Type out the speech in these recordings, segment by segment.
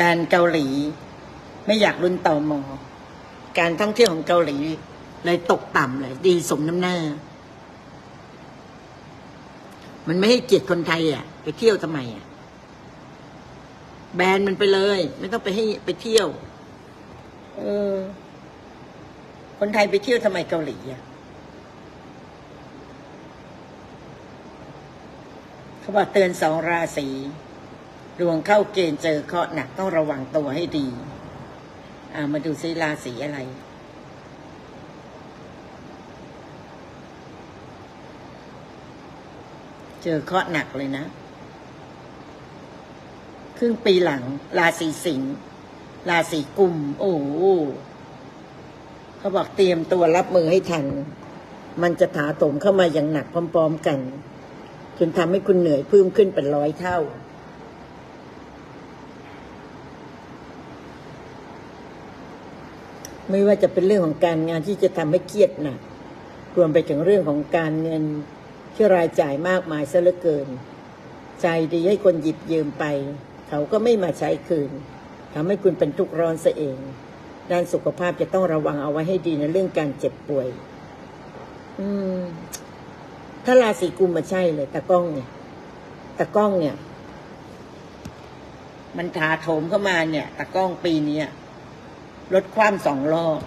บรนด์เกาหลี ไม่อยากรุนต่อมอ การท่องเที่ยวของเกาหลี เลยตกต่ำเลย ดีสมน้ำหน้า มันไม่ให้เกียรติคนไทยอะ ไปเที่ยวทำไมอะ แบนมันไปเลย ไม่ต้องไปให้ไปเที่ยว เออ คนไทยไปเที่ยวทำไมเกาหลีอะเขาบอกเตือนสองราศี ดวงเข้าเกณฑ์เจอเคราะห์หนักต้องระวังตัวให้ดีามาดูซิราศีอะไร เจอเคราะห์หนักเลยนะ ครึ่งปีหลัง ราศีสิงห์ราศีกุม โอ้โหเขาบอกเตรียมตัวรับมือให้ทัน มันจะถาโถมเข้ามาอย่างหนักพร้อม ๆ กัน จนทำให้คุณเหนื่อยเพิ่มขึ้นเป็นร้อยเท่า ไม่ว่าจะเป็นเรื่องของการงานที่จะทำให้เครียดหนักรวมไปถึงเรื่องของการเงินที่รายจ่ายมากมายซะเหลือเกิน ใจดีให้คนหยิบยืมไป เขาก็ไม่มาใช้คืนทำให้คุณเป็นทุกข์ร้อนซะเอง ด้านสุขภาพจะต้องระวังเอาไว้ให้ดีในเรื่องการเจ็บป่วย อืม ถ้าราศีกุมมาใช่เลยตะก้องเนี่ยตะก้องเนี่ย มันถาโถมเข้ามาเนี่ยตะก้องปีเนี้ย ลดความสองรอบ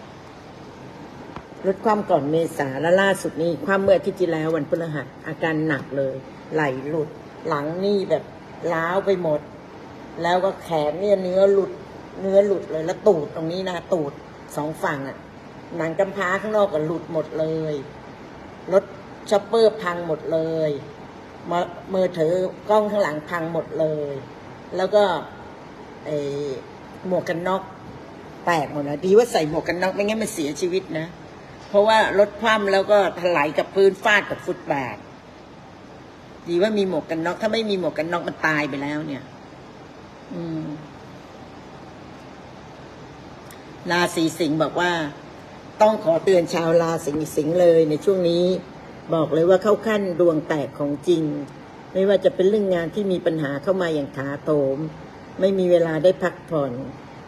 ลดความก่อนเมษาและล่าสุดนี้ความเมื่อที่ที่แล้ววันพฤหัสอาการหนักเลย ไหลหลุด หลังนี่แบบล้าวไปหมด แล้วก็แขนเนี่ยเนื้อหลุด เนื้อหลุดเลย แล้วตูดตรงนี้นะตูดสองฝั่งอะหนังกำพร้าข้างนอกก็หลุดหมดเลยรถช็อปเปอร์พังหมดเลยมมือถือกล้องข้างหลังพังหมดเลย แล้วก็ไอหมวกกันน็อก แตกหมดแล้วดีว่าใส่หมวกกันน็อกไม่งั้นมันเสียชีวิตนะ เพราะว่ารถคว่ำแล้วก็ถลายกับพื้นฟาดกับฟุตบาท ดีว่ามีหมวกกันน็อกถ้าไม่มีหมวกกันน็อกมันตายไปแล้วเนี่ย อืมราศีสิงห์บอกว่า ต้องขอเตือนชาวราศีสิงห์เลยในช่วงนี้ บอกเลยว่าเข้าขั้นดวงแตกของจริง ไม่ว่าจะเป็นเรื่องงานที่มีปัญหาเข้ามาอย่างถาโถม ไม่มีเวลาได้พักผ่อน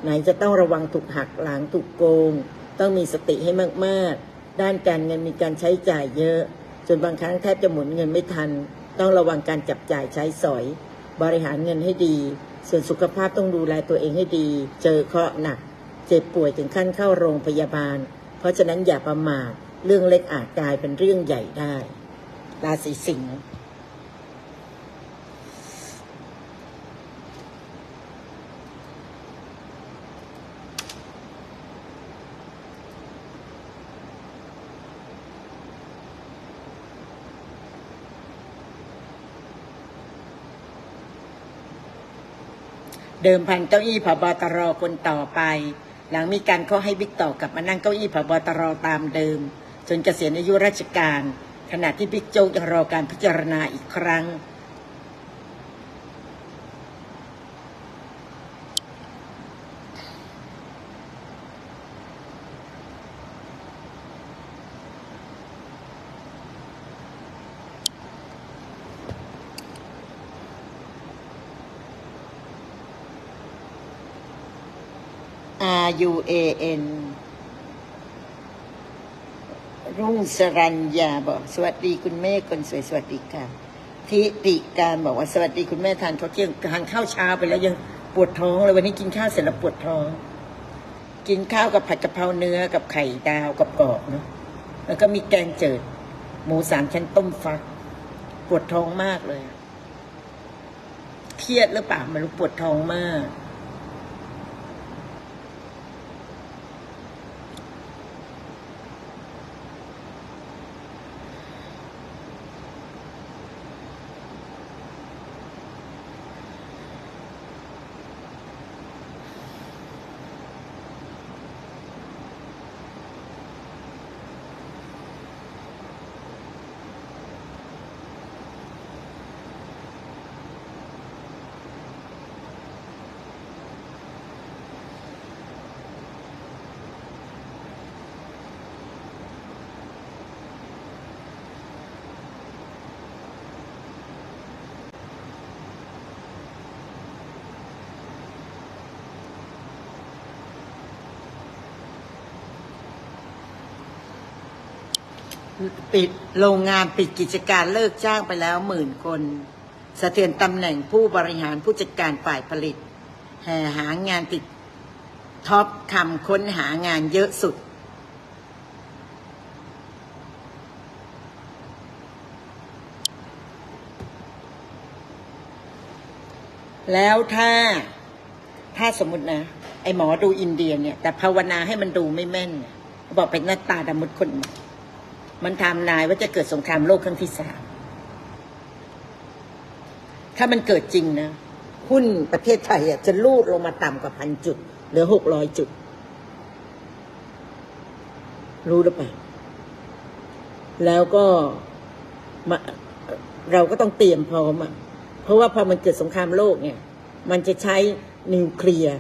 ไหนจะต้องระวังถูกหักหลังถูกโกง ต้องมีสติให้มากๆ ด้านการเงินมีการใช้จ่ายเยอะ จนบางครั้งแทบจะหมุนเงินไม่ทัน ต้องระวังการจับจ่ายใช้สอย บริหารเงินให้ดี ส่วนสุขภาพต้องดูแลตัวเองให้ดี เจอเคราะห์หนัก เจ็บป่วยถึงขั้นเข้าโรงพยาบาล เพราะฉะนั้นอย่าประมาทเรื่องเล็กอาจกลายเป็นเรื่องใหญ่ได้ราศีสิงห์ เดิมพันเก้าอี้ผบตรคนต่อไป หลังมีการข้อให้บิ๊กต่อกลับมานั่งเก้าอี้ผบตรตามเดิม จนเกษียณอายุราชการ ขณะที่บิ๊กโจ๊กยังรอการพิจารณาอีกครั้ง R U A N รุ่งสรัญญาบอก สวัสดีคุณแม่คนสวยสวัสดีค่ะ ทิติการบอกว่าสวัสดีคุณแม่ทานข้าวเที่ยงทานข้าวเช้าไปแล้วยังปวดท้องเลยวันนี้กินข้าวเสร็จแล้วปวดท้อง กินข้าวกับผัดกะเพราเนื้อกับไข่ดาวกับกรอบเนาะแล้วก็มีแกงเจิด หมูสามชั้นต้มฟัก ปวดท้องมากเลย เครียดหรือเปล่าไม่รู้ปวดท้องมาก ปิดโรงงานปิดกิจการเลิกจ้างไปแล้วหมื่นคนสะเทือนตำแหน่งผู้บริหารผู้จัดการฝ่ายผลิต แห่หางานติดท็อปคำค้นหางานเยอะสุด แล้วถ้าถ้าสมมตินะ ไอหมอดูอินเดียเนี่ย แต่ภาวนาให้มันดูไม่แม่นเนี่ยบอกเป็นหน้าตาดำมุดคนใหม่ มันทำนายว่าจะเกิดสงครามโลกครั้งที่สามถ้ามันเกิดจริงนะ หุ้นประเทศไทยจะลูดลงมาต่ำกว่าพันจุด เหลือหกร้อยจุด รู้หรือเปล่า แล้วก็มาเราก็ต้องเตรียมพร้อมอะ เพราะว่าพอมันเกิดสงครามโลกเนี่ย มันจะใช้นิวเคลียร์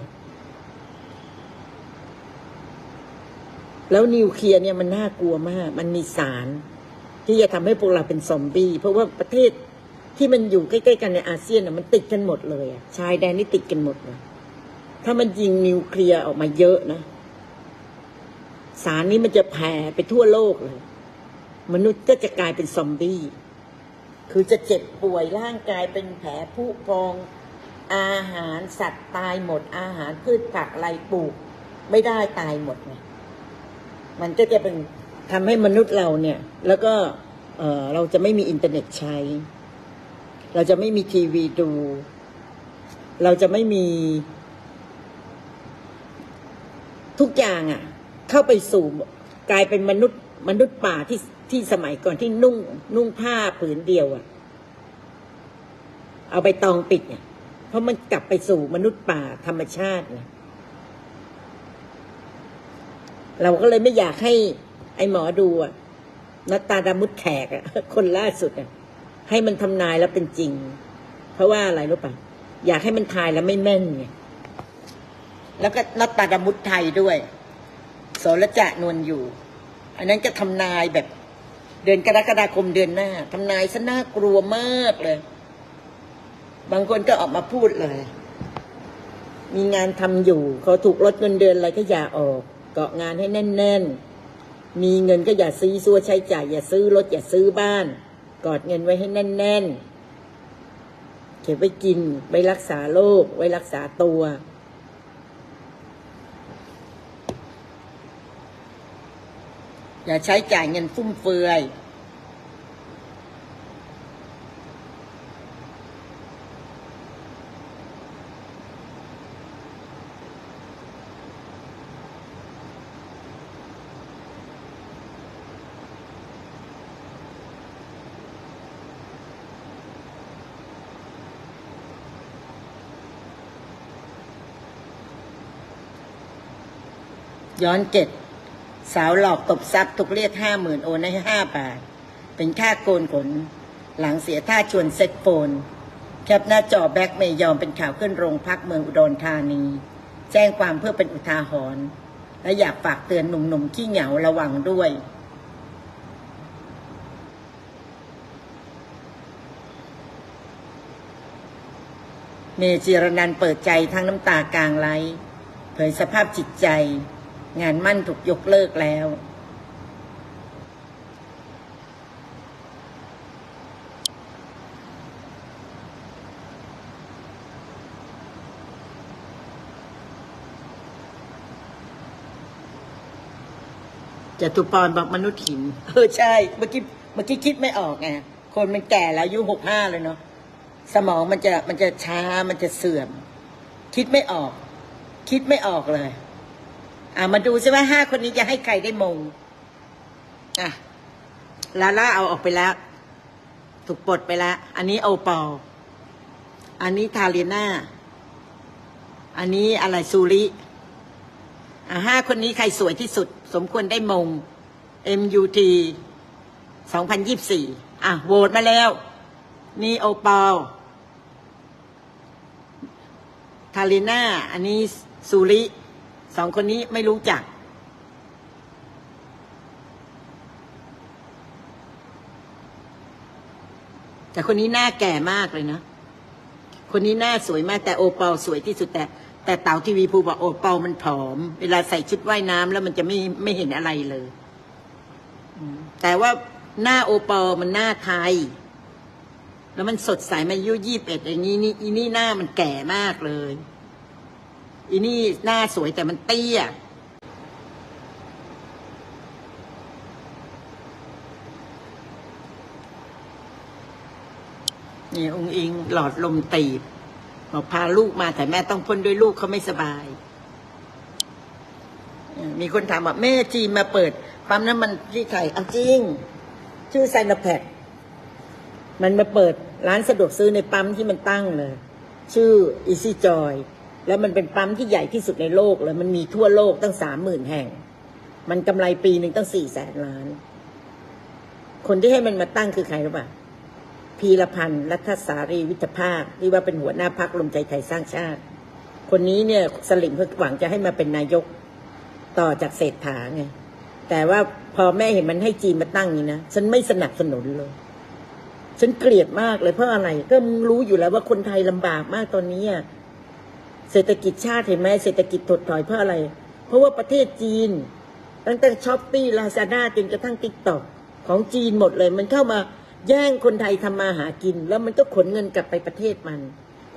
แล้วนิวเคลียร์เนี่ยมันน่ากลัวมาก มันมีสาร ที่จะทำให้พวกเราเป็นซอมบี้ เพราะว่าประเทศที่มันอยู่ใกล้ๆกันในอาเซียนน่ะมันติดกันหมดเลยอะชายแดนนี่ติดกันหมดเลยถ้ามันยิงนิวเคลียร์ออกมาเยอะนะ สารนี้มันจะแผ่ไปทั่วโลกเลย มนุษย์ก็จะกลายเป็นซอมบี้ คือจะเจ็บป่วยร่างกายเป็นแผลผุพอง อาหารสัตว์ตายหมด อาหารพืชผักอะไรปลูก ไม่ได้ตายหมดไง มันก็จะเป็นทำให้มนุษย์เราเนี่ย แล้วก็เออเราจะไม่มีอินเทอร์เน็ตใช้ เราจะไม่มีทีวีดู เราจะไม่มี ทุกอย่างอะ่ะ เข้าไปสู่กลายเป็นมนุษย์ มนุษย์ป่าที่ที่สมัยก่อนที่นุ่ง นุ่งผ้าผืนเดียวอะ่ะ เอาไปตองปิดเนี่ยเพราะมันกลับไปสู่มนุษย์ป่าธรรมชาติไง เราก็เลยไม่อยากให้ ไอ้หมอดูอะนัตตาดามุดแขกอะคนล่าสุดอะให้มันทำนายแล้วเป็นจริง เพราะว่าอะไรรู้ป่ะอยากให้มันทายแล้วไม่แม่นไงแล้วก็นัตตาดามุดไทยด้วยโสรจะนวลอยู่ อันนั้นก็ทำนายแบบ เดือนกรกฎาคมเดือนหน้าทำนายซะน่ากลัวมากเลย บางคนก็ออกมาพูดเลย มีงานทำอยู่เขาถูกลดเงินเดือนอะไรก็อย่าออก เกาะงานให้แน่น ๆ มีเงินก็อย่าซื้อซัวใช้จ่าย อย่าซื้อรถอย่าซื้อบ้าน กอดเงินไว้ให้แน่น ๆ เก็บไว้กินไว้รักษาโรคไว้รักษาตัวอย่าใช้จ่ายเงินฟุ่มเฟือย ย้อนเจ็ดสาวหลอกตบทรัพย์ถูกเรียกห้าหมื่นโอนให้ห้าบาท เป็นค่าโกนขน หลังเสียท่าชวนเซ็กโฟน แคปหน้าจอแบ็กเมยยอมเป็นข่าวขึ้นโรงพักเมืองอุดรธานี แจ้งความเพื่อเป็นอุทาหรณ์และอยากฝากเตือนหนุ่มๆขี้เหงาระวังด้วย เมจิรนันเปิดใจทั้งน้ำตากลางไลเผยสภาพจิตใจ งานมั่นถูกยกเลิกแล้ว จตุพรบอกมนุษย์หิน เออใช่ เมื่อกี้เมื่อกี้คิดไม่ออกไงคนมันแก่แล้วอายุหกห้าเลยเนาะสมองมันจะมันจะช้ามันจะเสื่อม คิดไม่ออก คิดไม่ออกเลย อ่ามาดูซิว่าห้าคนนี้จะให้ใครได้มง อะลาล่าเอาออกไปแล้ว ถูกปลดไปแล้ว อันนี้โอปอลอันนี้ทาเลียนาอันนี้อะไรซูริอะห้าคนนี้ใครสวยที่สุด สมควรได้มง MUT 2024 อะโหวตมาแล้ว นี่โอปอลทาริน่าอันนี้ซูริ สองคนนี้ไม่รู้จัก แต่คนนี้หน้าแก่มากเลยนะ คนนี้หน้าสวยมากแต่โอเปอลสวยที่สุดแต่ แต่เต่าทีวีภูบอกโอเปอลมันผอม เวลาใส่ชุดว่ายน้ำแล้วมันจะไม่ไม่เห็นอะไรเลยแต่ว่าหน้าโอปอมันหน้าไทย แล้วมันสดใสมันอายุยี่สิบเอ็ดอย่างนี้นี่อีนี่หน้ามันแก่มากเลย อีนี่หน้าสวยแต่มันเตี้ยนี่องค์อิงหลอดลมตีบบอกพาลูกมาแต่แม่ต้องพ่นด้วยลูกเขาไม่สบาย มีคนถามว่าแม่จีนมาเปิดปั๊มน้ำมันที่ไทยเอาจริง ชื่อไซนแพคมันมาเปิดร้านสะดวกซื้อในปั๊มที่มันตั้งเลย ชื่อ Easy Joy แล้วมันเป็นปั๊มที่ใหญ่ที่สุดในโลกเลยมันมีทั่วโลกตั้งสามหมื่นแห่ง มันกำไรปีหนึ่งตั้งสี่แสนล้าน คนที่ให้มันมาตั้งคือใครรู้ป่ะพีรพันธ์รัฐสารีวิทภาคที่ว่าเป็นหัวหน้าพักลมใจไทยสร้างชาติ คนนี้เนี่ยสลิมเพื่อหวังจะให้มาเป็นนายกต่อจากเศรษฐาไงแต่ว่าพอแม่เห็นมันให้จีนมาตั้งนี่นะฉันไม่สนับสนุนเลยฉันเกลียดมากเลยเพราะอะไรก็มึงรู้อยู่แล้วว่าคนไทยลำบากมากตอนนี้อะ เศรษฐกิจชาติเห็นไหมเศรษฐกิจถดถอยเพราะอะไร เพราะว่าประเทศจีน ตั้งแต่ช้อปปี้ลาซาด้าจนกระทั่งติ๊กต็อกของจีนหมดเลย มันเข้ามาแย่งคนไทยทำมาหากิน แล้วมันก็ขนเงินกลับไปประเทศมัน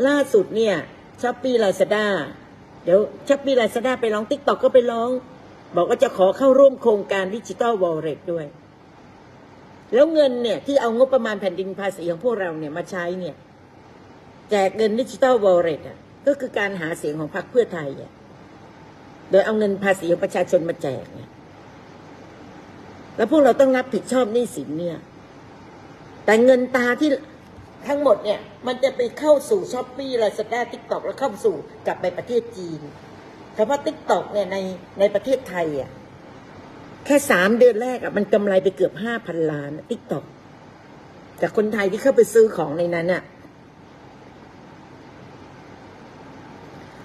ล่าสุดเนี่ยช้อปปี้ลาซาด้าเดี๋ยวช้อปปี้ลาซาด้าไปร้องติ๊กต็อกก็ไปร้อง บอกว่าจะขอเข้าร่วมโครงการดิจิ t a ลวอลเล็ตด้วย แล้วเงินเนี่ยที่เอางบประมาณแผ่นดินภาษีของพวกเราเนี่ยมาใช้เนี่ยแจกเงินดิจิ t a ลวอลเล็ตอะ ก็คือการหาเสียงของพรรคเพื่อไทยอะโดยเอาเงินภาษีของประชาชนมาแจกเนี่ยแล้วพวกเราต้องรับผิดชอบหนี้สินเนี่ย แต่เงินตาที่ทั้งหมดเนี่ย มันจะไปเข้าสู่ช้อปปี้ลาซาด้าทิกตอกแล้วเข้าสู่กลับไปประเทศจีนเฉพาทิกตอกเนี่ยในในประเทศไทยอะแค่สามเดือนแรกอะมันกำไรไปเกือบห้าพันล้านทิกตอกจากคนไทยที่เข้าไปซื้อของในนั้นอะ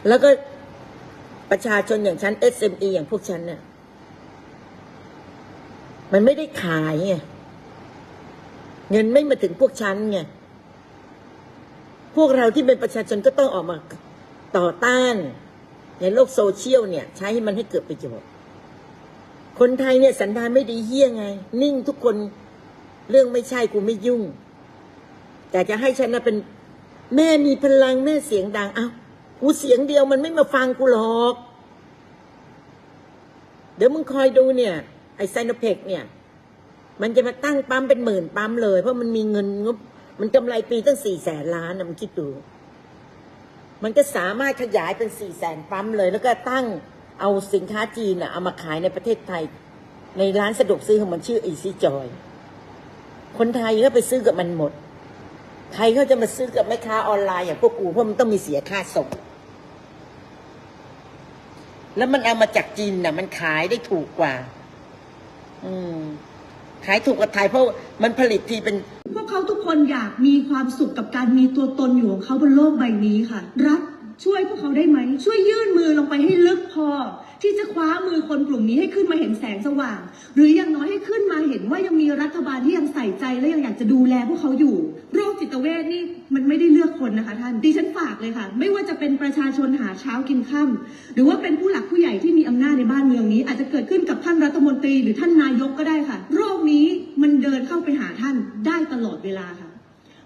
แล้วก็ประชาชนอย่างฉัน SME อย่างพวกฉันเนี่ยมันไม่ได้ขายไงเงินไม่มาถึงพวกฉันไงพวกเราที่เป็นประชาชนก็ต้องออกมาต่อต้าน ในโลกโซเชียลเนี่ย ใช้ให้มันให้เกิดประโยชน์คนไทยเนี่ยสันดานไม่ดีเฮี้ยไง นิ่งทุกคนเรื่องไม่ใช่กูไม่ยุ่ง แต่จะให้ฉันนะเป็นแม่มีพลังแม่เสียงดังเอ้า กูเสียงเดียวมันไม่มาฟังกูหรอก เดี๋ยวมึงคอยดูเนี่ย ไอ้ไซโนเพกเนี่ย มันจะมาตั้งปั๊มเป็นหมื่นปั๊มเลย เพราะมันมีเงินงบมันกำไรปีตั้งสี่แสนล้านนะมันคิดดู มันก็สามารถขยายเป็นสี่แสนปั๊มเลย แล้วก็ตั้งเอาสินค้าจีนน่ะเอามาขายในประเทศไทย ในร้านสะดวกซื้อของมันชื่ออีซี่จอย คนไทยก็ไปซื้อกับมันหมด ใครเขาจะมาซื้อกับแม่ค้าออนไลน์อย่างพวกกูเพราะมันต้องมีเสียค่าส่ง แล้วมันเอามาจากจีนน่ะ มันขายได้ถูกกว่า อืม ขายถูกกว่าไทยเพราะมันผลิตทีเป็น พวกเขาทุกคนอยากมีความสุขกับการมีตัวตนอยู่ของเขาบนโลกใบนี้ค่ะ รัฐช่วยพวกเขาได้ไหม ช่วยยื่นมือลงไปให้ลึกพอ ที่จะคว้ามือคนกลุ่มนี้ให้ขึ้นมาเห็นแสงสว่าง หรืออย่างน้อยให้ขึ้นมาเห็นว่ายังมีรัฐบาลที่ยังใส่ใจและยังอยากจะดูแลพวกเขาอยู่ โรคจิตเวชนี่มันไม่ได้เลือกคนนะคะท่านดิฉันฝากเลยค่ะ ไม่ว่าจะเป็นประชาชนหาเช้ากินค่ำหรือว่าเป็นผู้หลักผู้ใหญ่ที่มีอำนาจในบ้านเมืองนี้ อาจจะเกิดขึ้นกับท่านรัฐมนตรีหรือท่านนายกก็ได้ค่ะ โรคนี้มันเดินเข้าไปหาท่านได้ตลอดเวลาค่ะ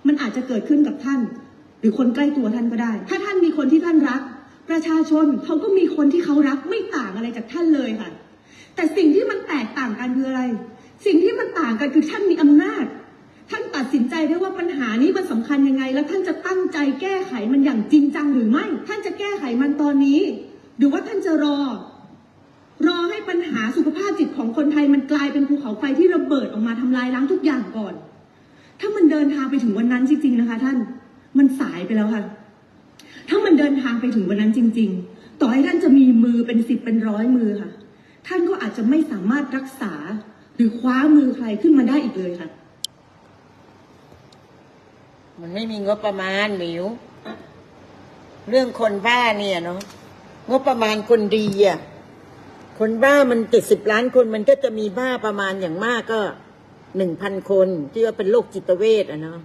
มันอาจจะเกิดขึ้นกับท่าน หรือคนใกล้ตัวท่านก็ได้ ถ้าท่านมีคนที่ท่านรัก ประชาชนเขาก็มีคนที่เขารักไม่ต่างอะไรจากท่านเลยค่ะ แต่สิ่งที่มันแตกต่างกันคืออะไร สิ่งที่มันต่างกันคือท่านมีอำนาจ ท่านตัดสินใจได้ว่าปัญหานี้มันสำคัญยังไง แล้วท่านจะตั้งใจแก้ไขมันอย่างจริงจังหรือไม่ ท่านจะแก้ไขมันตอนนี้ หรือว่าท่านจะรอ รอให้ปัญหาสุขภาพจิตของคนไทยมันกลายเป็นภูเขาไฟที่ระเบิดออกมาทำลายล้างทุกอย่างก่อน ถ้ามันเดินทางไปถึงวันนั้นจริงๆนะคะ ท่าน มันสายไปแล้วค่ะ ถ้ามันเดินทางไปถึงวันนั้นจริง ๆ ต่อให้ท่านจะมีมือเป็นสิบเป็นร้อยมือค่ะ ท่านก็อาจจะไม่สามารถรักษาหรือคว้ามือใครขึ้นมาได้อีกเลยค่ะ มันไม่มีงบประมาณหมิว เรื่องคนบ้าเนี่ยเนาะงบประมาณคนดีอะคนบ้ามันเจ็ดสิบล้านคนมันก็จะมีบ้าประมาณอย่างมากก็หนึ่งพันคนที่ว่าเป็นโรคจิตเวชอะเนาะ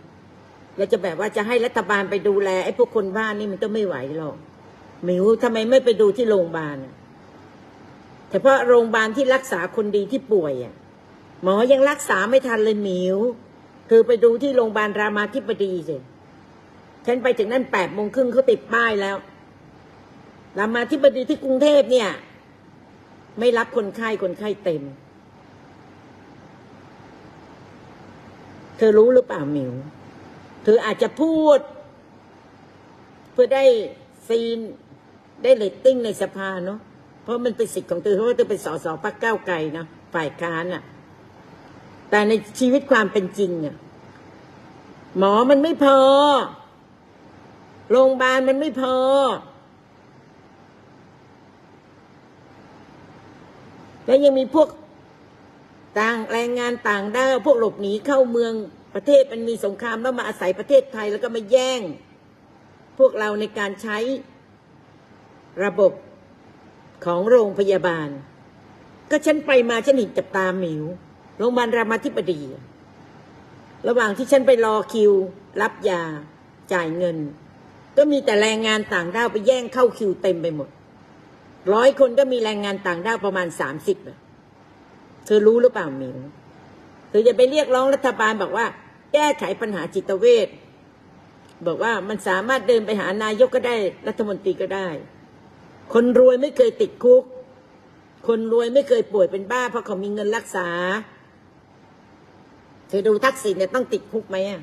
แล้วจะแบบว่าจะให้รัฐบาลไปดูแลไอ้พวกคนบ้านนี่มันก็ไม่ไหวหรอกหมิวทำไมไม่ไปดูที่โรงพยาบาลอะเฉพาะโรงพยาบาลที่รักษาคนดีที่ป่วยอะหมอยังรักษาไม่ทันเลยหมิวเธอไปดูที่โรงพยาบาลรามาธิบดีสิฉันไปถึงนั่นแปดโมงครึ่งเขาติดป้ายแล้วรามาธิบดีที่กรุงเทพเนี่ย ไม่รับคนไข้คนไข้เต็ม เธอรู้หรือเปล่าหมิว เธออาจจะพูด เพื่อได้ซีนได้เรตติ้งในสภาเนาะเพราะมันเป็นสิทธิ์ของเธอเพราะว่าเธอเป็นสสพรรคก้าวไกลนะฝ่ายค้านอะแต่ในชีวิตความเป็นจริงอะหมอมันไม่พอ โรงพยาบาลมันไม่พอ แล้วยังมีพวกต่างแรงงานต่างด้าวพวกหลบหนีเข้าเมือง ประเทศมันมีสงครามแล้วมาอาศัยประเทศไทยแล้วก็มาแย่ง พวกเราในการใช้ระบบของโรงพยาบาล ก็ฉันไปมาฉันเห็นจับตาหมิวโรงพยาบาลรามาธิบดี ระหว่างที่ฉันไปรอคิว รับยาจ่ายเงิน ก็มีแต่แรงงานต่างด้าวไปแย่งเข้าคิวเต็มไปหมดร้อยคนก็มีแรงงานต่างด้าวประมาณสามสิบเธอรู้หรือเปล่าหมิว เธอจะไปเรียกร้องรัฐบาลบอกว่า แก้ไขปัญหาจิตเวชบอกว่ามันสามารถเดินไปหานายกก็ได้รัฐมนตรีก็ได้ คนรวยไม่เคยติดคุก คนรวยไม่เคยป่วยเป็นบ้า เพราะเขามีเงินรักษา เธอดูทักษิณเนี่ยต้องติดคุกไหมอะ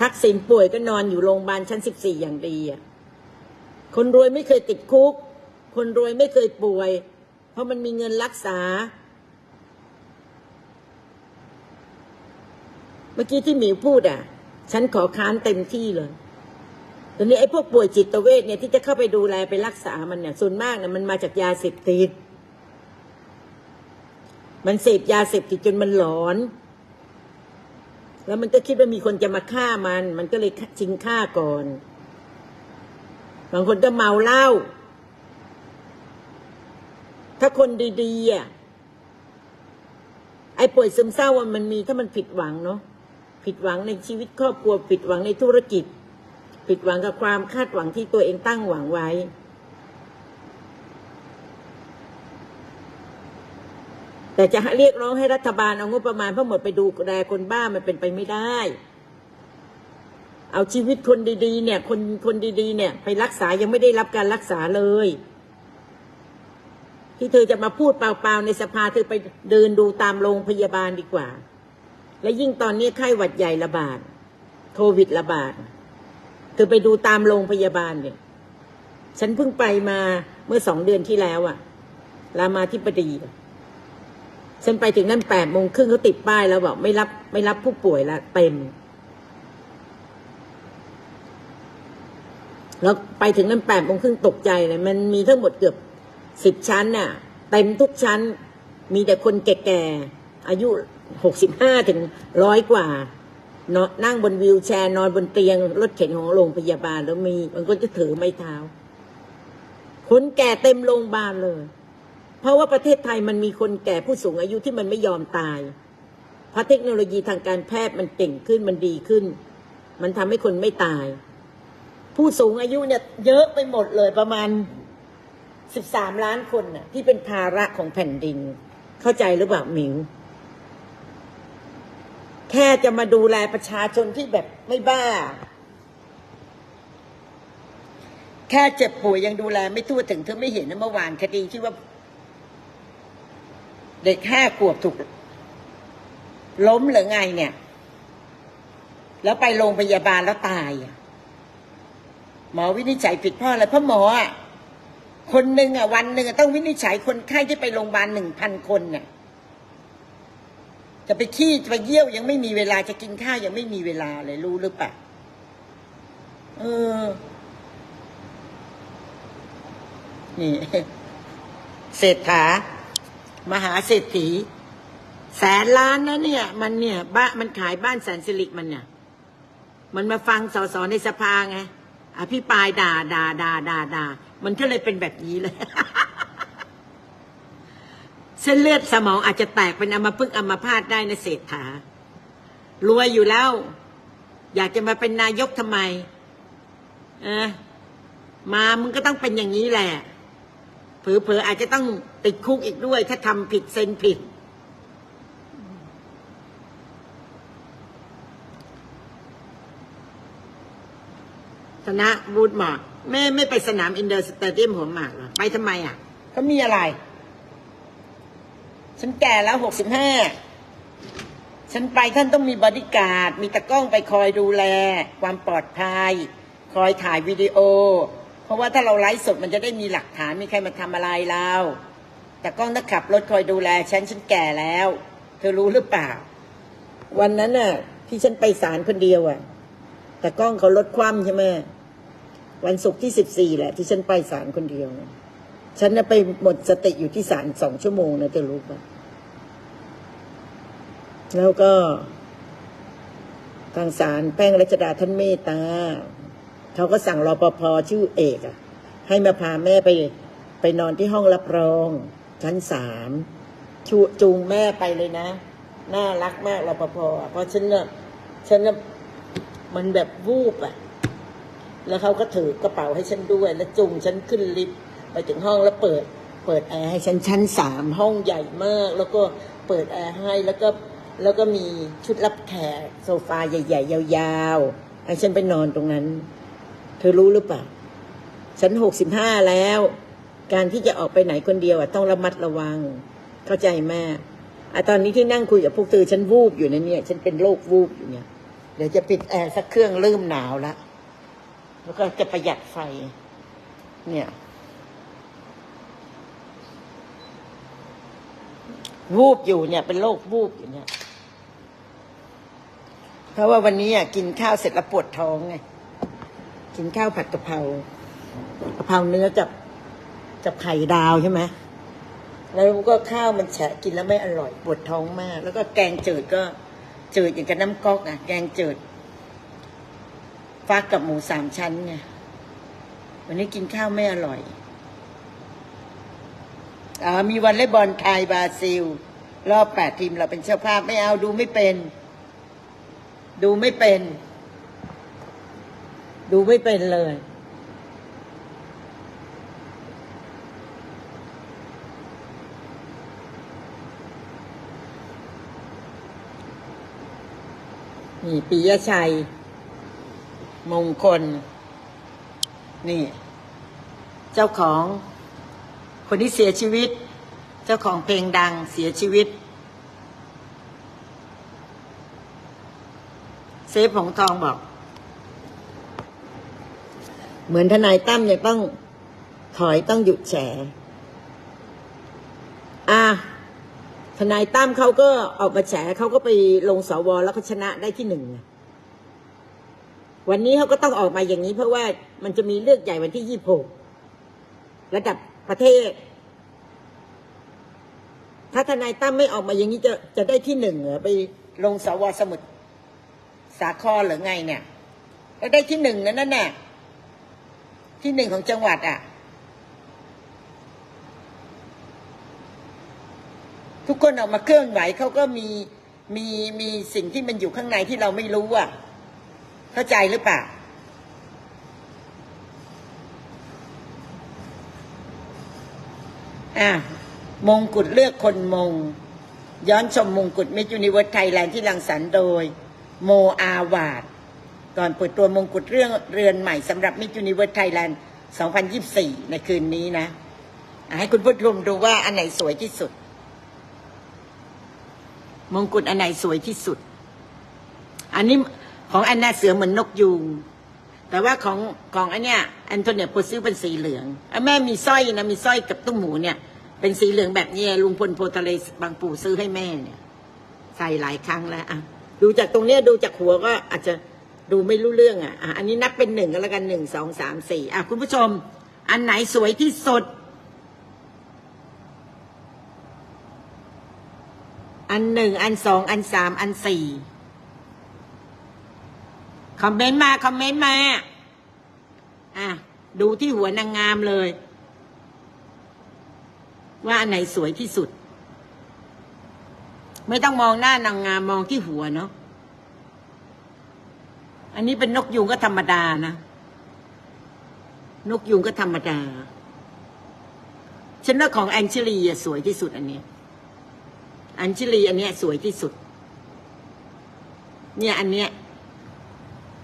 ทักษิณป่วยก็นอนอยู่โรงพยาบาลชั้นสิบสี่อย่างดีอะคนรวยไม่เคยติดคุก คนรวยไม่เคยป่วย เพราะมันมีเงินรักษา เมื่อกี้ที่หมิวพูดอะ ฉันขอค้านเต็มที่เลยตอนนี้ไอ้พวกป่วยจิตเวชเนี่ยที่จะเข้าไปดูแลไปรักษามันเนี่ยส่วนมากเนี่ยมันมาจากยาเสพติด มันเสพยาเสพติดจนมันหลอน แล้วมันก็คิดว่ามีคนจะมาฆ่ามัน มันก็เลยชิงฆ่าก่อน บางคนก็เมาเหล้า ถ้าคนดีๆอะไอ้ป่วยซึมเศร้ามันมีถ้ามันผิดหวังเนาะ ผิดหวังในชีวิตครอบครัว ผิดหวังในธุรกิจ ผิดหวังกับความคาดหวังที่ตัวเองตั้งหวังไว้ แต่จะเรียกร้องให้รัฐบาลเอางบประมาณเพื่อหมดไปดูแลคนบ้ามันเป็นไปไม่ได้ เอาชีวิตคนดีๆ เนี่ย คนคนดีๆ เนี่ย ไปรักษายังไม่ได้รับการรักษาเลยที่เธอจะมาพูดเปล่าๆในสภาเธอไปเดินดูตามโรงพยาบาลดีกว่า และยิ่งตอนนี้ไข้หวัดใหญ่ระบาด โควิดระบาดเธอไปดูตามโรงพยาบาลเนี่ยฉันเพิ่งไปมาเมื่อสองเดือนที่แล้วอะรามาธิบดี ฉันไปถึงนั่นแปดโมงครึ่งเขาติดป้ายแล้วบอกไม่รับไม่รับผู้ป่วยละเต็ม แล้วไปถึงนั่นแปดโมงครึ่งตกใจเลย มันมีทั้งหมดเกือบสิบชั้นน่ะ เต็มทุกชั้น มีแต่คนแก่ๆอายุ หกสิบห้าถึงร้อยกว่านอนนั่งบนวิวแชร์นอนบนเตียง รถเข็นของโรงพยาบาลแล้วมี มันก็จะถือไม้เท้า คนแก่เต็มโรงพยาบาลเลย เพราะว่าประเทศไทยมันมีคนแก่ผู้สูงอายุที่มันไม่ยอมตายเพราะเทคโนโลยีทางการแพทย์มันเก่งขึ้นมันดีขึ้น มันทำให้คนไม่ตาย ผู้สูงอายุเนี่ยเยอะไปหมดเลยประมาณสิบสามล้านคนน่ะที่เป็นภาระของแผ่นดิน เข้าใจหรือเปล่าหมิง แค่จะมาดูแลประชาชนที่แบบไม่บ้า แค่เจ็บป่วยยังดูแลไม่ทั่วถึงเธอไม่เห็นนะเมื่อวานคดีที่ว่า เด็กห้าขวบถูก ล้มหรือไงเนี่ย แล้วไปโรงพยาบาลแล้วตายหมอวินิจฉัยผิดพราะอะไรเพราะหมอคนหนึ่งอะวันหนึ่งต้องวินิจฉัยคนไข้ที่ไปโรงพยาบาลหนึ่งพันคนเนี่ย จะไปขี้จะไปเยี่ยวยังไม่มีเวลาจะกินข้าวยังไม่มีเวลาเลยรู้หรือเปล่าเออ นี่ เศรษฐามหาเศรษฐี แสนล้านนะเนี่ย มันเนี่ยบ้านมันขายบ้านแสนสิริมันเนี่ย มันมาฟังสสในสภาไงอภิปรายด่าด่าด่าด่าด่ามันก็เลยเป็นแบบนี้เลย เส้นเลือดสมองอาจจะแตกเป็นอัมพฤกษ์อัมพาตได้นะเศรษฐารวยอยู่แล้ว อยากจะมาเป็นนายกทำไม เออมามึงก็ต้องเป็นอย่างนี้แหละเผลอๆอาจจะต้องติดคุกอีกด้วย ถ้าทำผิดเซ็นผิด ธนะบูดหมากแม่ไม่ไปสนามอินเดอร์สเตเดียมหัวหมากหรอไปทำไมอะเขามีอะไร ฉันแก่แล้วหกสิบห้าฉันไปท่านต้องมีบอดี้การ์ดมีตะกล้องไปคอยดูแล ความปลอดภัย คอยถ่ายวิดีโอ เพราะว่าถ้าเราไลฟ์สดมันจะได้มีหลักฐานมีใครมาทำอะไรเราตะกล้องถ้าขับรถคอยดูแล ฉันฉันแก่แล้ว เธอรู้หรือเปล่า วันนั้นน่ะ ที่ฉันไปศาลคนเดียวอะตะกล้องเขาลดความใช่ไหมวันศุกร์ที่สิบสี่แหละ ที่ฉันไปศาลคนเดียวนะ ฉันน่ะไปหมดสติอยู่ที่ศาลสองชั่วโมงนะเธอรู้ปะแล้วก็ ทางศาลแป้งรัชดาท่านเมตตาเขาก็สั่งรอปภชื่อเอกอะให้มาพาแม่ไป ไปนอนที่ห้องรับรอง ชั้นสามชูจูงแม่ไปเลยนะ น่ารักมากรปภเพราะฉันเนี่ยฉันน่ะมันแบบวูบอะแล้วเขาก็ถือกระเป๋าให้ฉันด้วย แล้วจูงฉันขึ้นลิฟต์ ไปถึงห้องแล้วเปิดเปิดแอร์ให้ฉันชั้นสามห้องใหญ่มาก แล้วก็เปิดแอร์ให้แล้วก็แล้วก็มีชุดรับแขกโซฟาใหญ่ ๆ ยาวๆให้ฉันไปนอนตรงนั้น เธอรู้หรือเปล่าฉันหกสิบห้าแล้ว การที่จะออกไปไหนคนเดียวอะต้องระมัดระวัง เข้าใจแม่อะตอนนี้ที่นั่งคุยกับพวกเธอฉันวูบอยู่นะเนี่ย ฉันเป็นโรควูบอยู่เนี่ย เดี๋ยวจะปิดแอร์สักเครื่องเริ่มหนาวละแล้วก็จะประหยัดไฟ เนี่ย วูบอยู่เนี่ย เป็นโรควูบอยู่เนี่ย เพราะว่าวันนี้อะกินข้าวเสร็จแล้วปวดท้องไงกินข้าวผัดกะเพรากะเพราเนื้อกับกับไข่ดาวใช่ไหมแล้วก็ข้าวมันแฉะกินแล้วไม่อร่อยปวดท้องมาก แล้วก็แกงจืดก็จืดอย่างกับน้ำก๊อกอะ แกงจืดฟักกับหมูสามชั้นไงวันนี้กินข้าวไม่อร่อย มีวันเล่บอลไทยบราซิล รอบแปดทีมเราเป็นเจ้าภาพไม่เอาดูไม่เป็น ดูไม่เป็น ดูไม่เป็นเลย นี่ปิยชัย มงคล นี่ เจ้าของ คนที่เสียชีวิต เจ้าของเพลงดังเสียชีวิต เซฟของทองบอก เหมือนทนายตั้มเนี่ยต้องถอยต้องหยุดแฉอะทนายตั้มเขาก็ออกมาแฉเขาก็ไปลงสวแล้วเขาชนะได้ที่หนึ่งวันนี้เขาก็ต้องออกมาอย่างนี้เพราะว่ามันจะมีเลือกใหญ่วันที่ยี่หกระดับ ประเทศ ถ้าทนายตั้มไม่ออกมาอย่างนี้จะจะได้ที่หนึ่งเหรอไปลงสวสมุทรสาครหรือไงเนี่ยก็ได้ที่หนึ่งนะนั่นน่ะที่หนึ่งของจังหวัดอะ ทุกคนออกมาเคลื่อนไหวเขาก็มีมีมีสิ่งที่มันอยู่ข้างในที่เราไม่รู้อะ เข้าใจหรือเปล่า อะมงกุฎเลือกคนมง ย้อนชมมงกุฎมิจูนิเวิร์สไทยแลนด์ที่รังสรรค์โดย โมอาวาดก่อนเปิดตัวมงกุฎเรื่องเรือนใหม่สำหรับมิจูนิเวิร์สไทยแลนด์ 2024 ในคืนนี้นะ ให้คุณผู้ชมดูว่าอันไหนสวยที่สุด มงกุฎอันไหนสวยที่สุด อันนี้ของอันน่าเสือเหมือนนกยูงแต่ว่าของของอันเนี้ยแอนโทเนียโพซื้อเป็นสีเหลืองอแม่มีสร้อยนะมีสร้อยกับตุ้มหมูเนี่ย เป็นสีเหลืองแบบนี้ลุงพลโพทะเลบางปู่ซื้อให้แม่เนี่ย ใส่หลายครั้งแล้วอะดูจากตรงเนี้ยดูจากหัวก็อาจจะดูไม่รู้เรื่องอะอะอันนี้นับเป็นหนึ่งก็แล้วกันหนึ่งสองสามสี่อะคุณผู้ชม อันไหนสวยที่สุด อันหนึ่งอันสองอันสามอันสี่คอมเมนต์มาคอมเมนต์มาอะดูที่หัวนางงามเลย ว่าอันไหนสวยที่สุด ไม่ต้องมองหน้านางงามมองที่หัวเนาะอันนี้เป็นนกยูงก็ธรรมดานะ นกยูงก็ธรรมดา ฉันว่าของแอนชิลีสวยที่สุดอันนี้แอนชิลีอันเนี้ยสวยที่สุด เนี่ยอันเนี้ย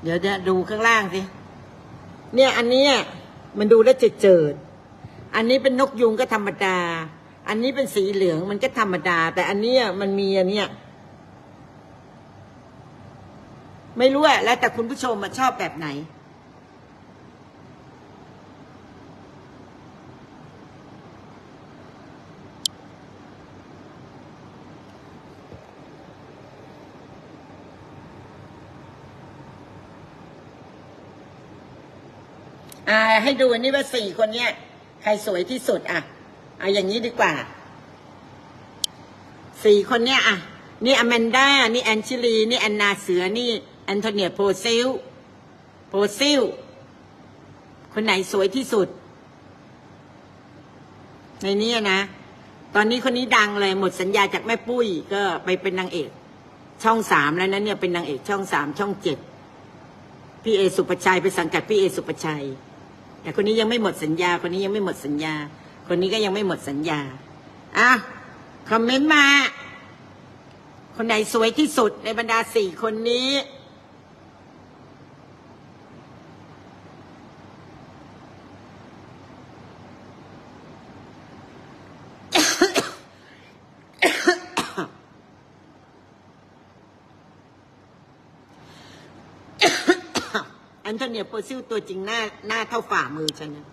เดี๋ยวจะดูข้างล่างสิ เนี่ยอันเนี้ยมันดูแล้วจะเจิด อันนี้เป็นนกยุงก็ธรรมดา อันนี้เป็นสีเหลืองมันก็ธรรมดา แต่อันเนี้ยมันมีอันเนี้ยไม่รู้อะแล้วแต่คุณผู้ชมมาชอบแบบไหน อ่า ให้ดูอันนี้ว่าสี่คนเนี้ย ใครสวยที่สุดอะ เอาอย่างนี้ดีกว่า สี่คนเนี้ยอะ นี่อแมนด้า นี่แอนชิลี นี่แอนนาเสือ นี่แอนโทเนียโพซิล โพซิล คนไหนสวยที่สุด ในนี้นะ ตอนนี้คนนี้ดังเลย หมดสัญญาจากแม่ปุ้ย ก็ไปเป็นนางเอก ช่องสามแล้วนะเนี่ยเป็นนางเอกช่องสามช่องเจ็ดพี่เอสุปชัยไปสังกัดพี่เอสุปชัย แต่คนนี้ยังไม่หมดสัญญา คนนี้ยังไม่หมดสัญญา คนนี้ก็ยังไม่หมดสัญญาอะคอมเมนต์มา คนไหนสวยที่สุดในบรรดาสี่คนนี้ แอนโทเนียโปซิลตัวจริงหน้าหน้าเท่าฝ่ามือฉันนะ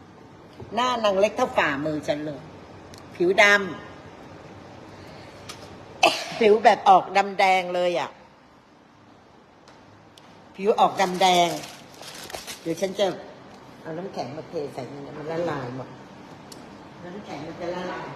หน้านางเล็กเท่าฝ่ามือฉันเลย ผิวดำผิวแบบออกดำแดงเลยอะ ผิวออกดำแดง เดี๋ยวฉันจะเอาน้ำแข็งมาเทใส่มันมันละลายหมดน้ำแข็งมันจะละลาย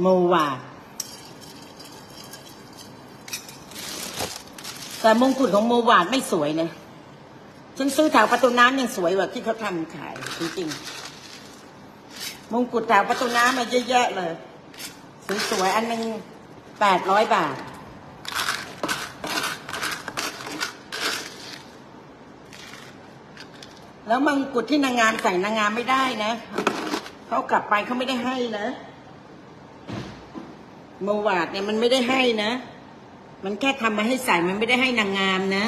โมวาดแต่มงกุฎของโมวาดไม่สวยนะฉันซื้อแถวประตูน้ำยังสวยกว่าที่เขาทำขายจริงๆ มงกุฎแถวประตูน้ำมาเยอะแยะเลย สวยๆ อันหนึ่งแปดร้อยบาทแล้วมังกุฎที่นางงามใส่นางงามไม่ได้นะ เขากลับไปเขาไม่ได้ให้นะ เมื่อวาดเนี่ยมันไม่ได้ให้นะ มันแค่ทำมาให้ใส่มันไม่ได้ให้นางงามนะ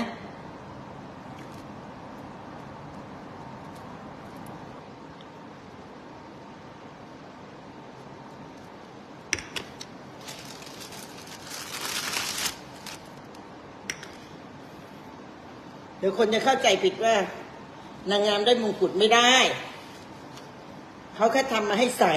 เดี๋ยวคนจะเข้าใจผิดว่า นางงามได้มงกุฎไม่ได้ เขาแค่ทำมาให้ใส่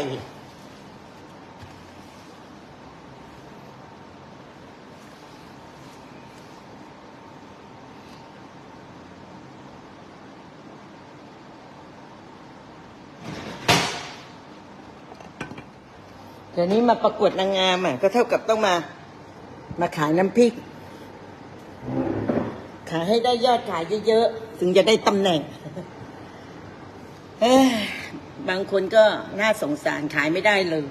ดี๋ยวนี้มาประกวดนางงามอะก็เท่ากับต้องมา มาขายน้ำพริก ขายให้ได้ยอดขายเยอะๆ ถึงจะได้ตำแหน่งเอ้ยบางคนก็น่าสงสารขายไม่ได้เลย